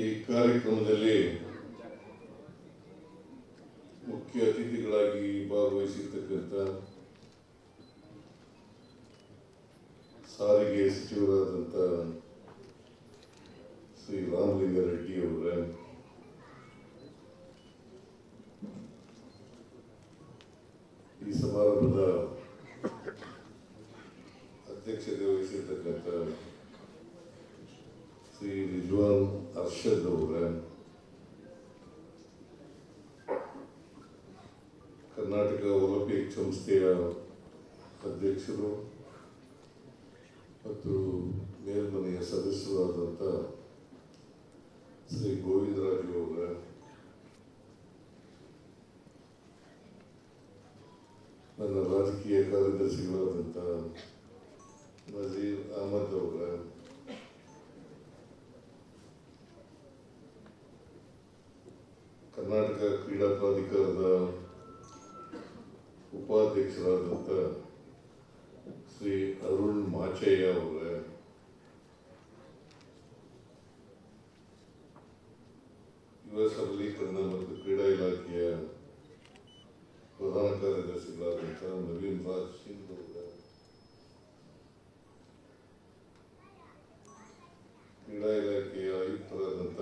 ಈ ಕಾರ್ಯಕ್ರಮದಲ್ಲಿ ಮುಖ್ಯ ಅತಿಥಿಗಳಾಗಿ ಭಾಗವಹಿಸಿರ್ತಕ್ಕಂಥ ಸಾರಿಗೆ ಸಚಿವರಾದಂಥ ಶ್ರೀ ರಾಮಲಿಂಗಾರೆಡ್ಡಿ ಅವರ ಈ ಸಮಾರಂಭದ ಅಧ್ಯಕ್ಷತೆ ವಹಿಸಿರ್ತಕ್ಕಂಥ ಶ್ರೀ ರಿಜ್ವಾನ್ ಅರ್ಷದ್ ಅವರ ಕರ್ನಾಟಕ ಒಲಿಂಪಿಕ್ ಸಂಸ್ಥೆಯ ಅಧ್ಯಕ್ಷರು ಮತ್ತು ಮೇಲ್ಮನೆಯ ಸದಸ್ಯರಾದಂಥ ಶ್ರೀ ಗೋವಿಂದರಾಜು ಅವರ ನನ್ನ ರಾಜಕೀಯ ಕಾರ್ಯದರ್ಶಿಗಳಾದಂಥ ನಜೀರ್ ಅಹಮದ್ ಅವರ ಕರ್ನಾಟಕ ಕ್ರೀಡಾ ಪ್ರಾಧಿಕಾರದ ಉಪಾಧ್ಯಕ್ಷರಾದಂಥ ಶ್ರೀ ಅರುಣ್ ಮಾಚಯ್ಯ ಅವರ. ಯುವ ಸಬಲೀಕರಣ ಮತ್ತು ಕ್ರೀಡಾ ಇಲಾಖೆಯ ಪ್ರಧಾನ ಕಾರ್ಯದರ್ಶಿಗಳಾದಂಥ ನವೀನ್ ರಾಜ್ ಸಿಂಗ್ ಅವರ ಕ್ರೀಡಾ ಇಲಾಖೆಯ ಆಯುಕ್ತರಾದಂಥ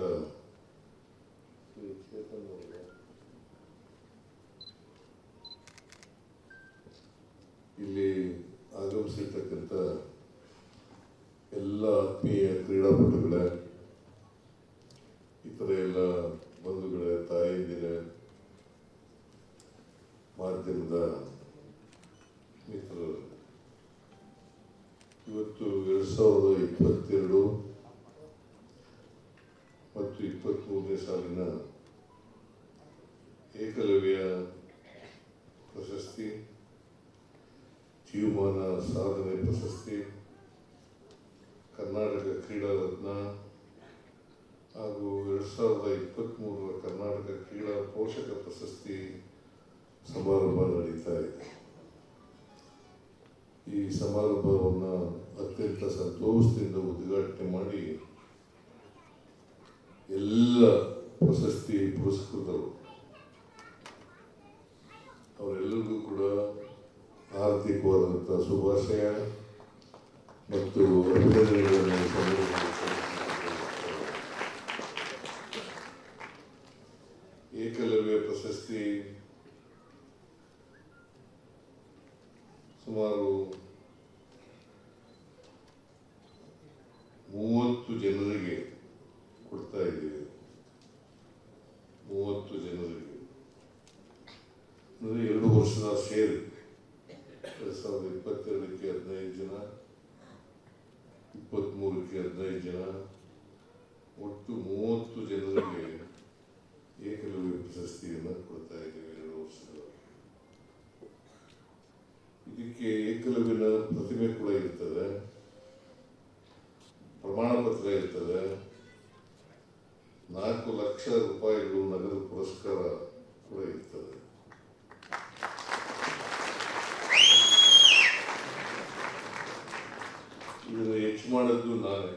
ಶ್ರೀ ಚೇತನ್ ಅವರ ಇಲ್ಲಿ ಆಗಮಿಸಿರ್ತಕ್ಕಂಥ ಎಲ್ಲ ಆತ್ಮೀಯ ಕ್ರೀಡಾಪಟುಗಳ ಇತರ ಎಲ್ಲ ಬಂಧುಗಳ ತಾಯಂದಿರ ಮಾಧ್ಯಮದ ಮಿತ್ರರು, ಇವತ್ತು ಎರಡ್ ಸಾವಿರದ ಇಪ್ಪತ್ತೆರಡು ಮತ್ತು ಇಪ್ಪತ್ತ್ಮೂರನೇ ಸಾಲಿನ ಏಕಲವ್ಯ ಪ್ರಶಸ್ತಿ ಜೀವಮಾನ ಸಾಧನೆ ಪ್ರಶಸ್ತಿ, ಕರ್ನಾಟಕ ಕ್ರೀಡಾ ರತ್ನ ಹಾಗೂ ಎರಡು ಸಾವಿರದ ಇಪ್ಪತ್ತ್ಮೂರರ ಕರ್ನಾಟಕ ಕ್ರೀಡಾ ಪೋಷಕ ಪ್ರಶಸ್ತಿ ಸಮಾರಂಭ ನಡೀತಾ ಇದೆ ಈ ಸಮಾರಂಭವನ್ನು ಅತ್ಯಂತ ಸಂತೋಷದಿಂದ ಉದ್ಘಾಟನೆ ಮಾಡಿ ಎಲ್ಲ ಪ್ರಶಸ್ತಿ ಪುರಸ್ಕೃತರು, ಅವರೆಲ್ಲರಿಗೂ ಕೂಡ ಆರ್ಥಿಕವಾದಂಥ ಶುಭಾಶಯ ಮತ್ತು. ಏಕಲವ್ಯ ಪ್ರಶಸ್ತಿ ಸುಮಾರು ಮೂವತ್ತು ಜನರಿಗೆ ಕೊಡ್ತಾ ಇದ್ದೀವಿ ಮೂವತ್ತು ಜನರಿಗೆ ಅಂದರೆ ಎರಡು ವರ್ಷದ ಸೇರಿ ಎರಡು ಸಾವಿರದ ಇಪ್ಪತ್ತೆರಡಕ್ಕೆ ಹದಿನೈದು ಜನ ಇಪ್ಪತ್ತ್ಮೂರಕ್ಕೆ ಹದಿನೈದು ಜನ ಒಟ್ಟು ಮೂವತ್ತು ಜನರಿಗೆ ಏಕಲವ್ಯ ಪ್ರಶಸ್ತಿಯನ್ನು ಕೊಡ್ತಾ ಇದ್ದೇವೆ ಎರಡು ವರ್ಷಗಳ ಇದಕ್ಕೆ ಏಕಲವ್ಯನ ಪ್ರತಿಮೆ ಕೂಡ ಇರ್ತದೆ ಪ್ರಮಾಣ ಪತ್ರ ಇರ್ತದೆ ನಾಲ್ಕು ಲಕ್ಷ ರೂಪಾಯಿಗಳು ನಗದು ಪುರಸ್ಕಾರ ಕೂಡ ಇರ್ತದೆ ಇದನ್ನು ಹೆಚ್ಚು ಮಾಡೋದು ನಾನೇ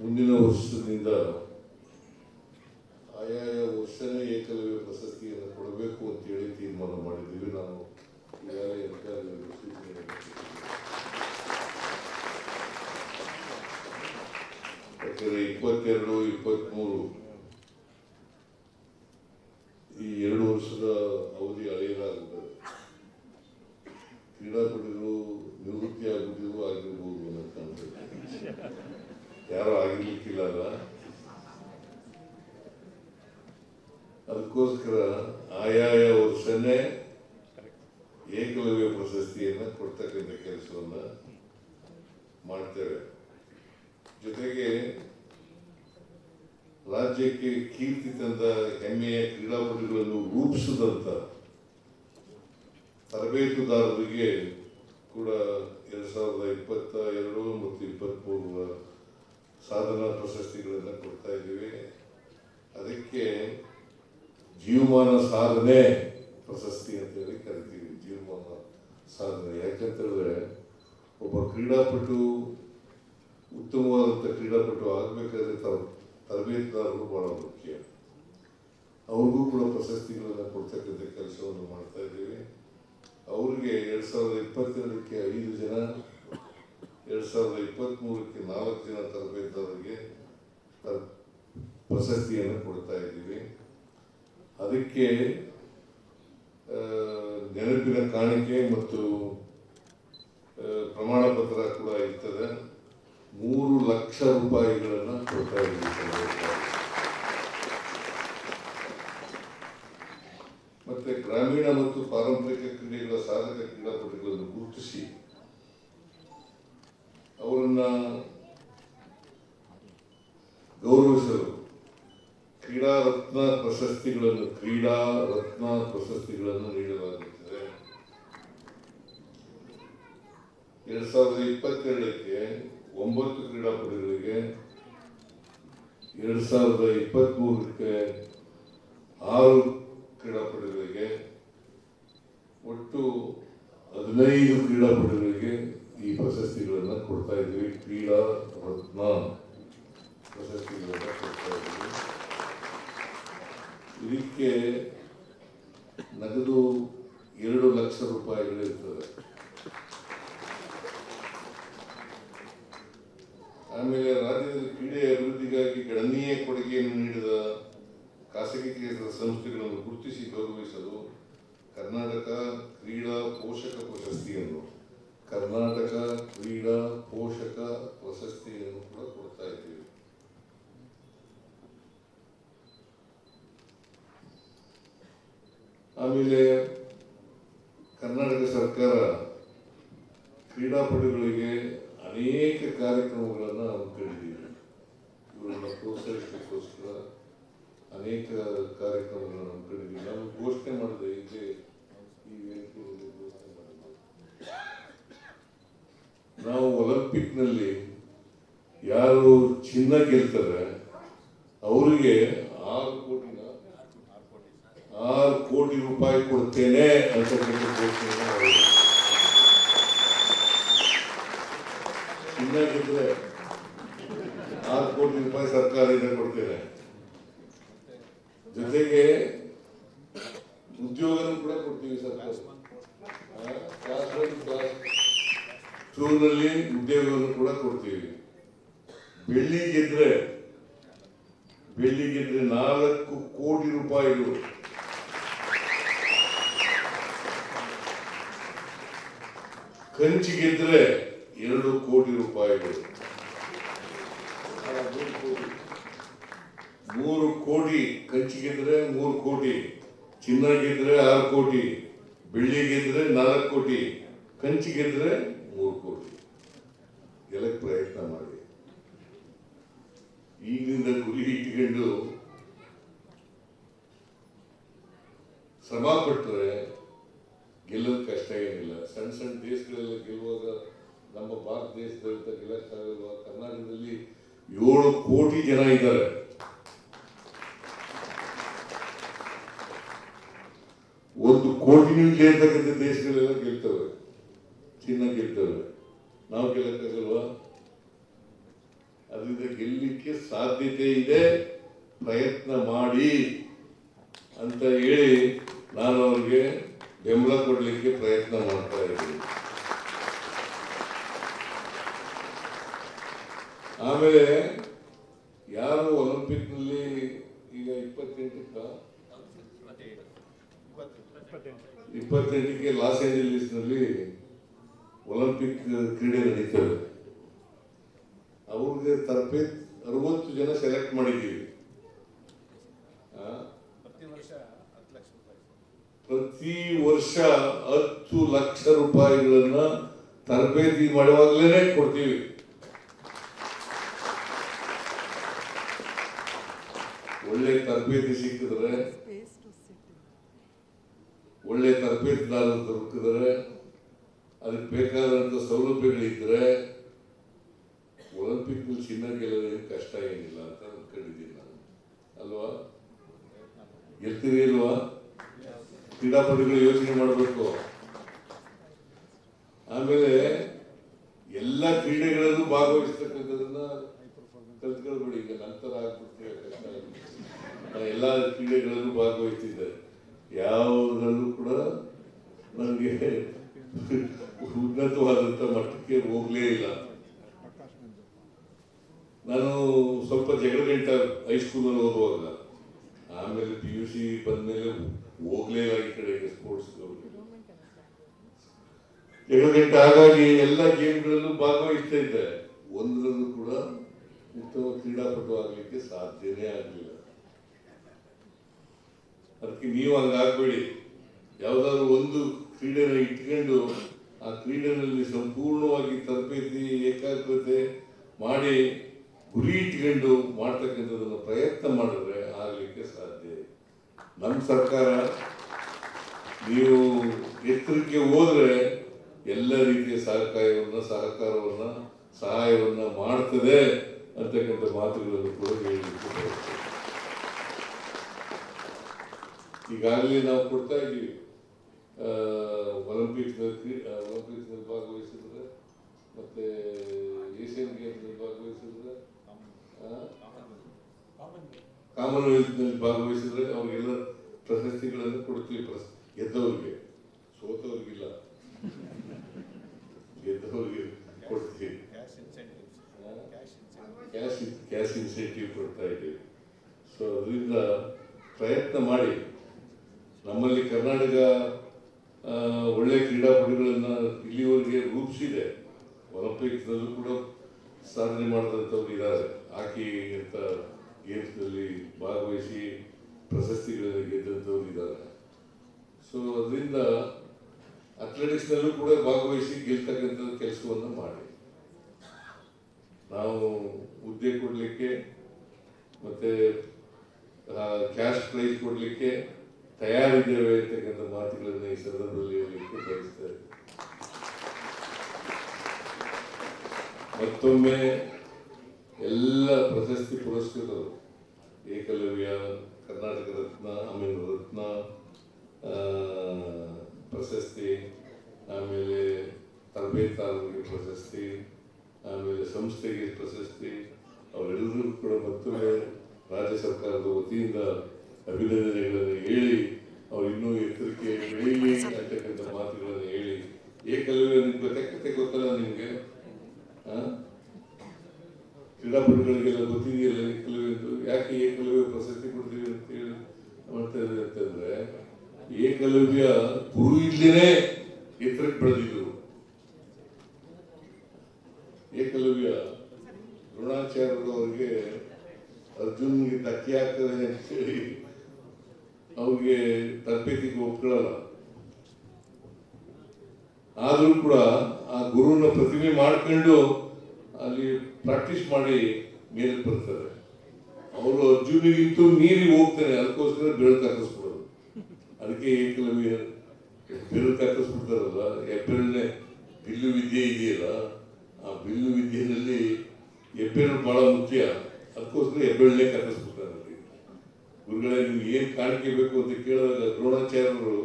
ಮುಂದಿನ ವರ್ಷದಿಂದ ಆಯಾಯ ವರ್ಷನೇ ಏಕಲವ್ಯ ಪ್ರಶಸ್ತಿಯನ್ನು ಕೊಡಬೇಕು ಅಂತ ಹೇಳಿ ತೀರ್ಮಾನ ಮಾಡಿದ್ದೀವಿ. ನಾನು. ಯಾಕಂದರೆ ಇಪ್ಪತ್ತೆರಡು, ಇಪ್ಪತ್ಮೂರು. ಈ ಎರಡು ವರ್ಷದ ಅವಧಿ ಅಳೆಯಲಾಗುತ್ತದೆ. ಕ್ರೀಡಾಪಟುಗಳು ಅದಕ್ಕೋಸ್ಕರ ಆಯಾಯ ವರ್ಷನೇ ಏಕಲವ್ಯ ಪ್ರಶಸ್ತಿಯನ್ನು ಕೊಡ್ತಕ್ಕಂಥ ಕೆಲಸವನ್ನು ಮಾಡ್ತೇವೆ. ಜೊತೆಗೆ ರಾಜ್ಯಕ್ಕೆ ಕೀರ್ತಿ ತಂದ ಹೆಮ್ಮೆಯ ಕ್ರೀಡಾಪಟುಗಳನ್ನು ರೂಪಿಸಿದಂಥ ತರಬೇತುದಾರರಿಗೆ ಕೂಡ ಎರಡು ಸಾವಿರದ ಇಪ್ಪತ್ತ ಎರಡು ಮತ್ತು ಇಪ್ಪತ್ತ್ಮೂರರ ಸಾಧನಾ ಪ್ರಶಸ್ತಿಗಳನ್ನು ಕೊಡ್ತಾ ಇದ್ದೀವಿ. ಅದಕ್ಕೆ ಜೀವಮಾನ ಸಾಧನೆ ಪ್ರಶಸ್ತಿ ಅಂತ ಸಾಧನೆ. ಹೇಳಿದ್ರೆ, ಒಬ್ಬ ಕ್ರೀಡಾಪಟು ಉತ್ತಮವಾದಂಥ ಕ್ರೀಡಾಪಟು ಆಗಬೇಕಾದ್ರೆ ತರ, ತರಬೇತುದಾರರು ಬಹಳ ಮುಖ್ಯ. ಅವ್ರಿಗೂ ಕೂಡ ಪ್ರಶಸ್ತಿಗಳನ್ನು ಕೊಡ್ತಕ್ಕಂಥ ಕೆಲಸವನ್ನು ಮಾಡ್ತಾ ಇದ್ದೀವಿ. ಅವ್ರಿಗೆ ಎರಡು ಸಾವಿರದ ಇಪ್ಪತ್ತೆರಡಕ್ಕೆ ಐದು ಜನ, ಎರಡು ಸಾವಿರದ ಇಪ್ಪತ್ತ್ಮೂರಕ್ಕೆ ನಾಲ್ಕು ಜನ ತರಬೇತುದಾರರಿಗೆ ತರ- ಪ್ರಶಸ್ತಿಯನ್ನು ಕೊಡ್ತಾ ಇದ್ದೀವಿ. ಅದಕ್ಕೆ ನೆನಪಿನ ಕಾಣಿಕೆ ಮತ್ತು ಪ್ರಮಾಣ ಪತ್ರ ಕೂಡ ಇರ್ತದೆ. ಮೂರು ಲಕ್ಷ ರೂಪಾಯಿಗಳನ್ನು ಕೊಡ್ತಾ ಇದ್ದೀವಿ ಮತ್ತೆ ಗ್ರಾಮೀಣ ಮತ್ತು ಪಾರಂಪರಿಕ ಕ್ರೀಡೆಗಳ ಸಾಧಕ ಕ್ರೀಡಾಪಟುಗಳನ್ನು ಗುರುತಿಸಿ, ಅವರನ್ನ ಗೌರವಿಸಲು ಕ್ರೀಡಾ ರತ್ನ ಪ್ರಶಸ್ತಿಗಳನ್ನು ಕ್ರೀಡಾ, ರತ್ನ ಪ್ರಶಸ್ತಿಗಳನ್ನು ನೀಡಲಾಗುತ್ತದೆ. ಎರಡ್ ಸಾವಿರದ ಇಪ್ಪತ್ತೆರಡಕ್ಕೆ ಒಂಬತ್ತು ಕ್ರೀಡಾಪಟುಗಳಿಗೆ, ಎರಡ್ ಸಾವಿರದ ಇಪ್ಪತ್ತ್ ಮೂರಕ್ಕೆ ಆರು ಕ್ರೀಡಾಪಟುಗಳಿಗೆ, ಒಟ್ಟು ಹದಿನೈದು ಕ್ರೀಡಾಪಟುಗಳಿಗೆ ಈ ಪ್ರಶಸ್ತಿಗಳನ್ನು ಕೊಡ್ತಾ ಇದ್ದೀವಿ ಕ್ರೀಡಾ, ರತ್ನ ಪ್ರಶಸ್ತಿಗಳನ್ನು ಕೊಡ್ತಾ ಇದ್ದೀವಿ ಇದಕ್ಕೆ ನಗದು ಎರಡು ಲಕ್ಷ ರೂಪಾಯಿಗಳಿರ್ತದೆ ಆಮೇಲೆ ರಾಜ್ಯದ ಕ್ರೀಡೆ ಅಭಿವೃದ್ಧಿಗಾಗಿ ಗಣನೀಯ ಕೊಡುಗೆಯನ್ನು ನೀಡಿದ ಖಾಸಗಿ ಕ್ಷೇತ್ರದ ಸಂಸ್ಥೆಗಳನ್ನು ಗುರುತಿಸಿ ಗೌರವಿಸಲು ಕರ್ನಾಟಕ ಕ್ರೀಡಾ ಪೋಷಕ ಪ್ರಶಸ್ತಿಯನ್ನು ಕರ್ನಾಟಕ ಕ್ರೀಡಾ ಪೋಷಕ ಪ್ರಶಸ್ತಿಯನ್ನು ಕೂಡ ಕೊಡ್ತಾ ಇದ್ದೀವಿ. ಆಮೇಲೆ ಕರ್ನಾಟಕ ಸರ್ಕಾರ ಕ್ರೀಡಾಪಟುಗಳಿಗೆ ಅನೇಕ ಕಾರ್ಯಕ್ರಮಗಳನ್ನು ಹಮ್ಮಿಕೊಂಡಿದ್ದೀವಿ ಇವರನ್ನು ಪ್ರೋತ್ಸಾಹಿಸೋಸ್ಕರ ಅನೇಕ ಕಾರ್ಯಕ್ರಮಗಳನ್ನು ಹಮ್ಮಿಕೊಂಡಿದ್ದೀವಿ ನಾವು ಘೋಷಣೆ ಮಾಡಿದೆ ಇದೆ ಈ ವೇದಿಕೆಯಲ್ಲಿ ಘೋಷಣೆ ನಾವು ಒಲಿಂಪಿಕ್ನಲ್ಲಿ ಯಾರು ಚಿನ್ನ ಗೆಲ್ತಾರೆ ಅವರಿಗೆ ಆರು ಕೋಟಿನ ಆರು ಕೋಟಿ ರೂಪಾಯಿ ಕೊಡ್ತೇನೆ ಅಂತಕ್ಕಂಥ ಘೋಷಣೆಯನ್ನು ಮಾಡಿದ್ವಿ. ಚಿನ್ನ ಗೆದ್ರೆ ಆರು ಕೋಟಿ ರೂಪಾಯಿ ಸರ್ಕಾರದಿಂದ ಕೊಡ್ತೇನೆ ಜೊತೆಗೆ ಉದ್ಯೋಗನೂ ಕೂಡ ಕೊಡ್ತೀವಿ ಸರ್ಕಾರ ಟೂನಲ್ಲಿ ಉದ್ಯೋಗವನ್ನು ಕೂಡ ಕೊಡ್ತೀವಿ. ಬೆಳ್ಳಿ ಗೆದ್ರೆ ಬೆಳ್ಳಿ ಗೆದ್ರೆ ನಾಲ್ಕು ಕೋಟಿ ರೂಪಾಯಿಗಳು ಕಂಚಿ ಗೆದ್ರೆ ಎರಡು ಕೋಟಿ ರೂಪಾಯಿಗಳು ಮೂರು ಕೋಟಿ. ಕಂಚಿಗೆದ್ರೆ ಮೂರು ಕೋಟಿ, ಚಿನ್ನ ಗೆದ್ರೆ ಆರು ಕೋಟಿ, ಬೆಳ್ಳಿ ಗೆದ್ರೆ ನಾಲ್ಕು ಕೋಟಿ, ಕಂಚಿ ಗೆದ್ರೆ ಮೂರು ಕೋಟಿ ಗೆಲ್ಲಕ್ಕೆ ಪ್ರಯತ್ನ ಮಾಡಿ ಈಗಿನಿಂದ ಗುರಿ ಇಟ್ಕೊಂಡು ಶ್ರಮ ಪಟ್ಟರೆ ಗೆಲ್ಲೋದು ಕಷ್ಟ ಏನಿಲ್ಲ ಸಣ್ಣ ಸಣ್ಣ ದೇಶಗಳೆಲ್ಲ ಗೆಲ್ಲುವಾಗ ಏಳು ಕೋಟಿ ಜನ ಇದ್ದಾರೆ. ಒಂದು ಕೋಟಿ ಗೆಲ್ತಕ್ಕಂಥ ದೇಶಗಳೆಲ್ಲ ಗೆಲ್ತವೆ ಚಿನ್ನ ಗೆಲ್ತವೆ ನಾವು ಗೆಲ್ಲಕ್ಕಾಗಲ್ವಾ ಅದರಿಂದ ಗೆಲ್ಲಲಿಕ್ಕೆ ಸಾಧ್ಯತೆ ಇದೆ ಪ್ರಯತ್ನ ಮಾಡಿ ಅಂತ ಹೇಳಿ ನಾನು ಅವ್ರಿಗೆ ಬೆಂಬಲ ಕೊಡಲಿಕ್ಕೆ ಪ್ರಯತ್ನ ಮಾಡ್ತಾ ಇದ್ದೀನಿ ಆಮೇಲೆ ಯಾರು ಒಲಿಂಪಿಕ್ನಲ್ಲಿ ಈಗ ಇಪ್ಪತ್ತೆಂಟಕ್ಕ? ಇಪ್ಪತ್ತೆಂಟಕ್ಕೆ ಲಾಸ್ ಏಂಜಲೀಸ್ನಲ್ಲಿ ಒಲಿಂಪಿಕ್ ಕ್ರೀಡೆ ನಡೀತವೆ ಅವ್ರಿಗೆ ತರಬೇತಿ ಅರವತ್ತು ಜನ ಸೆಲೆಕ್ಟ್ ಮಾಡಿದ್ದೀವಿ. ಆ, ಪ್ರತಿ ವರ್ಷ ಹತ್ತು ಲಕ್ಷ ರೂಪಾಯಿ ಪ್ರತಿ ವರ್ಷ ಹತ್ತು ಲಕ್ಷ ರೂಪಾಯಿಗಳನ್ನ ತರಬೇತಿ ಮಾಡುವಾಗಲೇ ಕೊಡ್ತೀವಿ. ಒಳ್ಳೆ ತರಬೇತಿ ಸಿಕ್ಕಿದ್ರೆ, ಒಳ್ಳೆ ತರಬೇತಿದಾರರು ದೊರಕಿದ್ರೆ, ಅದಕ್ಕೆ ಬೇಕಾದಂಥ ಸೌಲಭ್ಯಗಳಿದ್ರೆ, ಒಲಿಂಪಿಕ್ ಚಿನ್ನ ಗೆಲ್ಲೋದೇನು ಕಷ್ಟ ಏನಿಲ್ಲ ಅಂತ ಅನ್ಕೊಂಡಿದ್ದೀನಿ ನಾನು. ಅಲ್ವಾ? ಗೆಲ್ತೀರಿ ಇಲ್ವಾ? ಕ್ರೀಡಾಪಟುಗಳು ಯೋಚನೆ ಮಾಡಬೇಕು. ಯಾವುದರಲ್ಲೂ ಕೂಡ ನನಗೆ ಉನ್ನತವಾದಂಥ ಮಟ್ಟಕ್ಕೆ ಹೋಗಲೇ ಇಲ್ಲ. ನಾನು ಸ್ವಲ್ಪ ಜಗಳ ಗಂಟ ಹೈಸ್ಕೂಲಲ್ಲಿ ಓದುವಾಗ, ಆಮೇಲೆ ಪಿ ಯು ಸಿ ಬಂದಮೇಲೆ ಹೋಗಲೇ ಇಲ್ಲ ಈ ಕಡೆ ಸ್ಪೋರ್ಟ್ಸ್ ಜಗಳ ಗಂಟ ಹಾಗಾಗಿ ಎಲ್ಲ ಗೇಮ್ಗಳಲ್ಲೂ ಭಾಗವಹಿಸ್ತಾ ಇದ್ದೆ. ಒಂದರಲ್ಲೂ ಕೂಡ ಉತ್ತಮ ಕ್ರೀಡಾಪಟು ಆಗಲಿಕ್ಕೆ ಸಾಧ್ಯನೇ ಆಗಲಿಲ್ಲ. ಅದಕ್ಕೆ ನೀವು ಹಂಗಾಗ್ಬೇಡಿ ಯಾವುದಾದ್ರು ಒಂದು ಕ್ರೀಡೆನ ಇಟ್ಕೊಂಡು ಆ ಕ್ರೀಡೆನಲ್ಲಿ ಸಂಪೂರ್ಣವಾಗಿ ತರಬೇತಿ ಏಕಾಗ್ರತೆ ಮಾಡಿ ಗುರಿ ಇಟ್ಕೊಂಡು ಮಾಡ್ತಕ್ಕಂಥದ್ದನ್ನು ಪ್ರಯತ್ನ ಮಾಡಿದ್ರೆ ಆಗಲಿಕ್ಕೆ ಸಾಧ್ಯ ನಮ್ಮ ಸರ್ಕಾರ ನೀವು ಎತ್ತರಕ್ಕೆ ಹೋದರೆ ಎಲ್ಲ ರೀತಿಯ ಸಹಕಾರವನ್ನು ಸಹಕಾರವನ್ನು, ಸಹಾಯವನ್ನು ಮಾಡ್ತದೆ ಅಂತಕ್ಕಂಥ ಮಾತುಗಳನ್ನು ಕೂಡ ಹೇಳಿ. ಈಗಾಗಲೇ ನಾವು ಕೊಡ್ತಾ ಇದ್ದೀವಿ. ಒಲಿಂಪಿಕ್ಸ್ ಒಲಿಂಪಿಕ್ಸ್ನಲ್ಲಿ ಭಾಗವಹಿಸಿದ್ರೆ, ಮತ್ತೆ ಏಷ್ಯನ್ ಗೇಮ್ಸ್ನಲ್ಲಿ ಭಾಗವಹಿಸಿದ್ರೆ ಕಾಮನ್ವೆಲ್ತ್ನಲ್ಲಿ ಭಾಗವಹಿಸಿದ್ರೆ ಅವರಿಗೆಲ್ಲ ಪ್ರಶಸ್ತಿಗಳನ್ನು ಕೊಡ್ತೀವಿ ಪ್ರಸ್, ಗೆದ್ದವ್ರಿಗೆ. ಸೋತವ್ರಿಗಿಲ್ಲ. ಗೆದ್ದವ್ರಿಗೆ ಕೊಡ್ತೀವಿ. ಕ್ಯಾಶ್ ಕ್ಯಾಶ್ ಇನ್ಸೆಂಟಿವ್ ಕೊಡ್ತಾ ಇದ್ದೀವಿ. ಸೊ, ಅದರಿಂದ ಪ್ರಯತ್ನ ಮಾಡಿ. ನಮ್ಮಲ್ಲಿ ಕರ್ನಾಟಕ ಒಳ್ಳೆ ಕ್ರೀಡಾಪಟುಗಳನ್ನು ಇಲ್ಲಿವರೆಗೆ ರೂಪಿಸಿದೆ. ಒಲಿಂಪಿಕ್ಸ್ನಲ್ಲೂ ಕೂಡ ಸಾಧನೆ ಮಾಡಿದಂಥವ್ರು ಇದ್ದಾರೆ. ಹಾಕಿ ಅಂತ ಗೇಮ್ಸ್ನಲ್ಲಿ ಭಾಗವಹಿಸಿ ಪ್ರಶಸ್ತಿಗಳನ್ನು ಗೆದ್ದಂಥವ್ರು ಇದ್ದಾರೆ. ಸೊ ಅದರಿಂದ ಅಥ್ಲೆಟಿಕ್ಸ್ನಲ್ಲೂ ಕೂಡ ಭಾಗವಹಿಸಿ ಗೆಲ್ತಕ್ಕಂಥ ಕೆಲಸವನ್ನು ಮಾಡಿ. ನಾವು ಹುದ್ದೆ ಕೊಡಲಿಕ್ಕೆ ಮತ್ತೆ ಕ್ಯಾಶ್ ಪ್ರೈಸ್ ಕೊಡಲಿಕ್ಕೆ ತಯಾರಿದ್ದೇವೆ ಅಂತಕ್ಕಂಥ ಮಾತುಗಳನ್ನು ಈ ಸಂದರ್ಭದಲ್ಲಿ ಹೇಳಲಿಕ್ಕೆ ಬಯಸ್ತೇವೆ ಮತ್ತೊಮ್ಮೆ ಎಲ್ಲ ಪ್ರಶಸ್ತಿ ಪುರಸ್ಕೃತರು, ಏಕಲವ್ಯ, ಕರ್ನಾಟಕ ರತ್ನ ಆಮೇಲೆ ರತ್ನ ಪ್ರಶಸ್ತಿ, ಆಮೇಲೆ ತರಬೇತಾರರಿಗೆ ಪ್ರಶಸ್ತಿ, ಆಮೇಲೆ ಸಂಸ್ಥೆಗೆ ಪ್ರಶಸ್ತಿ, ಅವರೆಲ್ಲರಿಗೂ ಕೂಡ ಮತ್ತೊಮ್ಮೆ ರಾಜ್ಯ ಸರ್ಕಾರದ ವತಿಯಿಂದ ಅಭಿನಂದನೆಗಳನ್ನು ಹೇಳಿ ಅವ್ರು ಇನ್ನೂ ಎತ್ತರಕ್ಕೆ ಬೆಳೀಲಿ ಅಂತಕ್ಕಂಥ ಮಾತುಗಳನ್ನು ಹೇಳಿ. ಏಕಲವ್ಯ ನಿಮ್ಗೆ ತಕ್ಕತೆ ಗೊತ್ತಲ್ಲ ನಿಮಗೆ? ಕ್ರೀಡಾಪಟುಗಳಿಗೆಲ್ಲ ಗೊತ್ತಿದೆಯಲ್ಲ ಏಕಲವ್ಯ ಎಂದು ಯಾಕೆ ಏಕಲವ್ಯ ಪ್ರಶಸ್ತಿ ಕೊಡ್ತೀವಿ ಅಂತ ಹೇಳಿ ಮಾಡ್ತಾ ಇದ್ದಾರೆ ಅಂತಂದ್ರೆ ಏಕಲವ್ಯ ಗುರು ಇಲ್ದೇನೆ ಎತ್ತರಕ್ಕೆ ಬೆಳೆದಿದ್ರು ಏಕಲವ್ಯ ದ್ರೋಣಾಚಾರ್ಯರು ಅವರಿಗೆ ಅರ್ಜುನ್ಗೆ ಧಕ್ಕೆ ಆಗ್ತದೆ ಅಂತ ಹೇಳಿ ಅವ್ರಿಗೆ ತರಬೇತಿಗೆ ಒಪ್ಕೊಳ್ಳಲ್ಲ ಆದ್ರೂ ಕೂಡ ಆ ಗುರುವಿನ ಪ್ರತಿಮೆ ಮಾಡ್ಕೊಂಡು ಅಲ್ಲಿ ಪ್ರಾಕ್ಟೀಸ್ ಮಾಡಿ ಮೇಲೆ ಬರ್ತಾರೆ? ಅವರು ಅರ್ಜುನಿಗಿಂತೂ ಮೀರಿ ಹೋಗ್ತಾನೆ, ಅದಕ್ಕೋಸ್ಕರ ಬೆಳಕು ಹಾಕಿಸ್ಬಿಡೋದು ಅದಕ್ಕೆ ಏಕಲವ್ಯ ಬೆಳಕು ಹಾಕಿಸ್ಬಿಡ್ತಾರಲ್ಲ ಬಿಲ್ಲು ವಿದ್ಯೆ ಇದೆಯಲ್ಲ, ಆ ಬಿಲ್ಲು ವಿದ್ಯೆಯಲ್ಲಿ ಹೆಬ್ಬೆರಳು ಬಹಳ ಮುಖ್ಯ. ಅದಕ್ಕೋಸ್ಕರ ಹೆಬ್ಬೆರಳನೆ ಅಲ್ಲಿ. ಗುರುಗಳೇ, ನಿಮ್ಗೆ ಏನು ಕಾಣಿಕೆ ಬೇಕು ಅಂತ ಕೇಳಿದಾಗ ದ್ರೋಣಾಚಾರ್ಯರು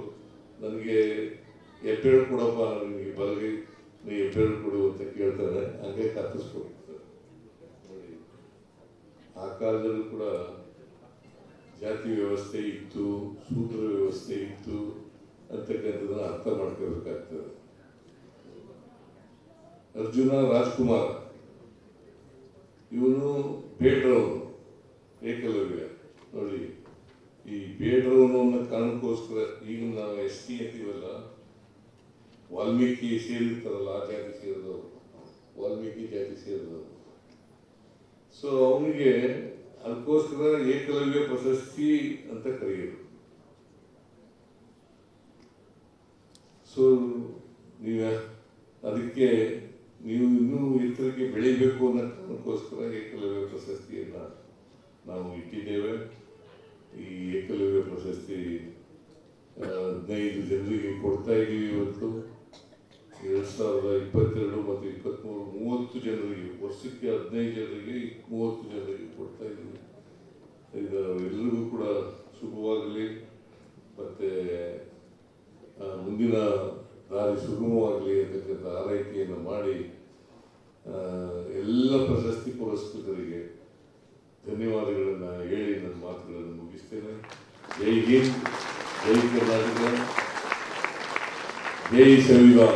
ನನಗೆ, ಹೆಬ್ಬೆರಳು ಕೊಡಪ್ಪ, ನಿಮಗೆ ಬಲಗೈ ಹೆಬ್ಬೆರಳು ಕೊಡು ಅಂತ ಕೇಳ್ತಾರೆ. ಹಂಗೆ ಆ ಕಾಲದಲ್ಲೂ ಕೂಡ ಜಾತಿ ವ್ಯವಸ್ಥೆ ಇತ್ತು, ಸೂತ್ರ ವ್ಯವಸ್ಥೆ ಇತ್ತು ಅಂತಕ್ಕಂಥದ್ದನ್ನು ಅರ್ಥ ಮಾಡ್ಕೋಬೇಕಾಗ್ತದೆ ಅರ್ಜುನ ರಾಜ್ಕುಮಾರ್, ಇವನು ಬೇಡ್ರವನು ಏಕಲವ್ಯ. ನೋಡಿ, ಈ ಬೇಡ್ರವನು ಅನ್ನೋ ಕಾರಣಕ್ಕೋಸ್ಕರ ಈಗ ನಾವು ಎಸ್ ಟಿ ಅಂತೀವಲ್ಲ, ವಾಲ್ಮೀಕಿ ಸೇರಿರ್ತಾರಲ್ಲ ಆ ಜಾತಿ ಸೇರಿದವರು. ವಾಲ್ಮೀಕಿ ಜಾತಿ ಸೇರಿದವರು. ಸೊ ಅವನಿಗೆ ಅದಕ್ಕೋಸ್ಕರ ಏಕಲವ್ಯ ಪ್ರಶಸ್ತಿ ಅಂತ ಕರೆಯೋದು ಸೊ ನೀವು ಅದಕ್ಕೆ ನೀವು ಇನ್ನೂ ಎತ್ತರಕ್ಕೆ ಬೆಳಿಬೇಕು ಅನ್ನೋ ಕಾರಣಕ್ಕೋಸ್ಕರ ಏಕಲವ್ಯ ಪ್ರಶಸ್ತಿಯನ್ನ ನಾವು ಇಟ್ಟಿದ್ದೇವೆ. ಈ ಏಕಲವ್ಯ ಪ್ರಶಸ್ತಿ ಹದಿನೈದು ಜನರಿಗೆ ಕೊಡ್ತಾ ಇದ್ದೀವಿ ಇವತ್ತು. ಎರಡ್ ಸಾವಿರದ ಇಪ್ಪತ್ತೆರಡು ಮತ್ತು ಇಪ್ಪತ್ತ್ ವರ್ಷಕ್ಕೆ ಹದಿನೈದು ಜನರಿಗೆ ಮೂವತ್ತು ಜನರಿಗೆ ಕೊಡ್ತಾ ಇದ್ದೀವಿ ಇದು ಎಲ್ಲರಿಗೂ ಕೂಡ ಶುಭವಾಗಲಿ ಮತ್ತು ಮುಂದಿನ ದಾರಿ ಸುಗಮವಾಗಲಿ ಅಂತಕ್ಕಂಥ ಆರೈಕೆಯನ್ನು ಮಾಡಿ ಎಲ್ಲ ಪ್ರಶಸ್ತಿ ಪುರಸ್ಕೃತರಿಗೆ ಧನ್ಯವಾದಗಳನ್ನು ಹೇಳಿ ನನ್ನ ಮಾತುಗಳನ್ನು ಮುಗಿಸ್ತೇನೆ. ಜೈ ಹಿಂದ್, ಜೈ ಕರ್ನಾಟಕ, ಜೈ ಸಂವಿಧಾನ